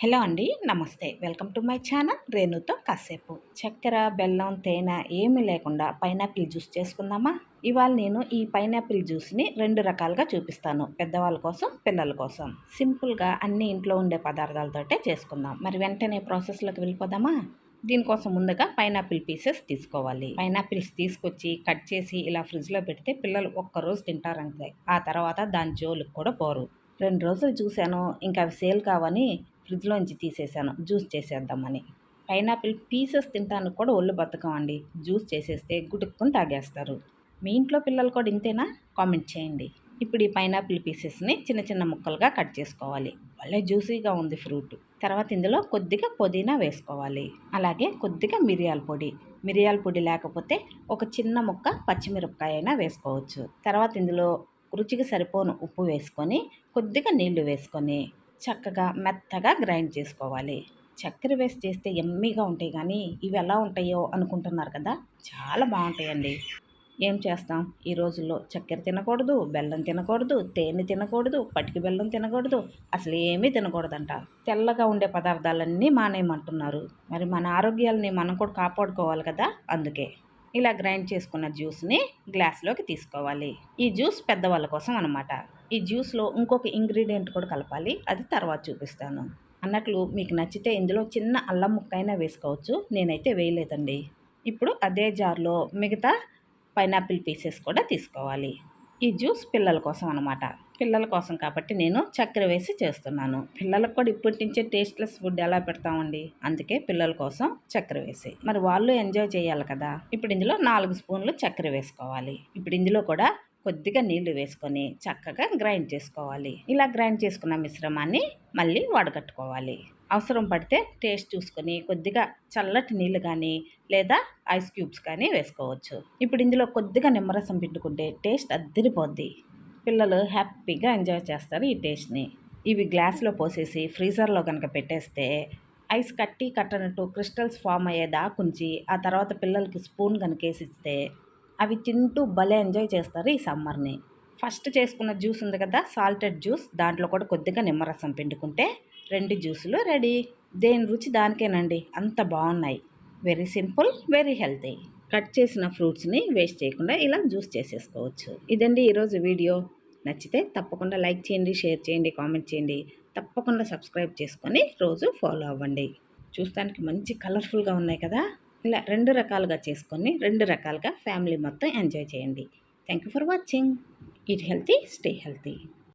Hello అండి నమస్తే. Welcome to my channel రేణుతో కాసేపు. చక్కెర బెల్లం తేనె ఏమీ లేకుండా పైనాపిల్ జ్యూస్ చేసుకుందామా? ఇవాళ నేను ఈ పైనాపిల్ జ్యూస్ని రెండు రకాలుగా చూపిస్తాను. పెద్దవాళ్ళ కోసం పిల్లల కోసం. సింపుల్గా అన్ని ఇంట్లో ఉండే పదార్థాలతోటే చేసుకుందాం. మరి వెంటనే ప్రాసెస్లోకి వెళ్ళిపోదామా? దీనికోసం ముందుగా పైనాపిల్ పీసెస్ తీసుకోవాలి. పైనాపిల్స్ తీసుకొచ్చి కట్ చేసి ఇలా ఫ్రిడ్జ్లో పెడితే పిల్లలు ఒక్కరోజు తింటారంటే ఆ తర్వాత దాని జోలికి కూడా పోరు. రెండు రోజులు చూశాను ఇంకా అవి సేల్ కావని ఫ్రిడ్జ్లోంచి తీసేసాను జ్యూస్ చేసేద్దామని. పైనాపిల్ పీసెస్ తింటానికి కూడా ఒళ్ళు బతకం అండి జ్యూస్ చేసేస్తే గుటుక్కుని తాగేస్తారు. మీ ఇంట్లో పిల్లలు కూడా ఇంతేనా? కామెంట్ చేయండి. ఇప్పుడు ఈ పైనాపిల్ పీసెస్ని చిన్న చిన్న ముక్కలుగా కట్ చేసుకోవాలి. భలే జ్యూసీగా ఉంది ఫ్రూట్. తర్వాత ఇందులో కొద్దిగా పుదీనా వేసుకోవాలి. అలాగే కొద్దిగా మిరియాల పొడి. మిరియాల పొడి లేకపోతే ఒక చిన్న ముక్క పచ్చిమిరపకాయ అయినా వేసుకోవచ్చు. తర్వాత ఇందులో రుచికి సరిపోను ఉప్పు వేసుకొని కొద్దిగా నీళ్ళు వేసుకొని చక్కగా మెత్తగా గ్రైండ్ చేసుకోవాలి. చక్కెర వేసి చేస్తే ఎమ్మీగా ఉంటాయి కానీ ఇవి ఎలా ఉంటాయో అనుకుంటున్నారు కదా? చాలా బాగుంటాయండి. ఏం చేస్తాం? ఈ రోజుల్లో చక్కెర తినకూడదు బెల్లం తినకూడదు తేనె తినకూడదు పటికి బెల్లం తినకూడదు అసలు ఏమీ తినకూడదంట. తెల్లగా ఉండే పదార్థాలన్నీ మానేయమంటున్నారు. మరి మన ఆరోగ్యాలని మనం కూడా కాపాడుకోవాలి కదా? అందుకే ఇలా గ్రైండ్ చేసుకున్న జ్యూస్ని గ్లాస్లోకి తీసుకోవాలి. ఈ జ్యూస్ పెద్దవాళ్ళ కోసం అనమాట ఈ జ్యూస్లో ఇంకొక ఇంగ్రీడియంట్ కూడా కలపాలి. అది తర్వాత చూపిస్తాను. అన్నట్లు మీకు నచ్చితే ఇందులో చిన్న అల్లం ముక్కైనా వేసుకోవచ్చు. నేనైతే వేయలేదండి. ఇప్పుడు అదే జార్లో మిగతా పైనాపిల్ పీసెస్ కూడా తీసుకోవాలి. ఈ జ్యూస్ పిల్లల కోసం అనమాట పిల్లల కోసం కాబట్టి నేను చక్కెర వేసి చేస్తున్నాను. పిల్లలకు కూడా ఇప్పటి నుంచే టేస్ట్లెస్ ఫుడ్ ఎలా పెడతామండి? అందుకే పిల్లల కోసం చక్కెర వేసి. మరి వాళ్ళు ఎంజాయ్ చేయాలి కదా? ఇప్పుడు ఇందులో నాలుగు స్పూన్లు చక్కెర వేసుకోవాలి. ఇప్పుడు ఇందులో కూడా కొద్దిగా నీళ్ళు వేసుకొని చక్కగా గ్రైండ్ చేసుకోవాలి. ఇలా గ్రైండ్ చేసుకున్న మిశ్రమాన్ని మళ్ళీ వడగట్టుకోవాలి. అవసరం పడితే టేస్ట్ చూసుకొని కొద్దిగా చల్లటి నీళ్ళు కానీ లేదా ఐస్ క్యూబ్స్ కానీ వేసుకోవచ్చు. ఇప్పుడు ఇందులో కొద్దిగా నిమ్మరసం పిండుకుంటే టేస్ట్ అద్దరిపోద్ది. పిల్లలు హ్యాపీగా ఎంజాయ్ చేస్తారు ఈ టేస్ట్ని. ఇవి గ్లాస్లో పోసేసి ఫ్రీజర్లో కనుక పెట్టేస్తే ఐస్ కట్టి కట్టనట్టు క్రిస్టల్స్ ఫామ్ అయ్యేదాకుంచి ఆ తర్వాత పిల్లలకి స్పూన్ కనుక వేసిస్తే అవి తింటూ భలే ఎంజాయ్ చేస్తారు ఈ సమ్మర్ని. ఫస్ట్ చేసుకున్న జ్యూస్ ఉంది కదా సాల్టెడ్ జ్యూస్. దాంట్లో కూడా కొద్దిగా నిమ్మరసం పిండుకుంటే రెండు జ్యూసులు రెడీ. దేని రుచి దానికేనండి? అంత బాగున్నాయి. Very simple very healthy. Cut చేసిన ఫ్రూట్స్ని వేస్ట్ చేయకుండా ఇలా జ్యూస్ చేసేసుకోవచ్చు. ఇదండి ఈరోజు వీడియో. నచ్చితే తప్పకుండా లైక్ చేయండి షేర్ చేయండి కామెంట్ చేయండి. తప్పకుండా సబ్స్క్రైబ్ చేసుకొని రోజు ఫాలో అవ్వండి. చూస్తానికి మంచి కలర్ఫుల్గా ఉన్నాయి కదా. ఇలా రెండు రకాలుగా చేసుకొని రెండు రకాలుగా ఫ్యామిలీ మొత్తం ఎంజాయ్ చేయండి. Thank you for watching. Eat healthy stay healthy.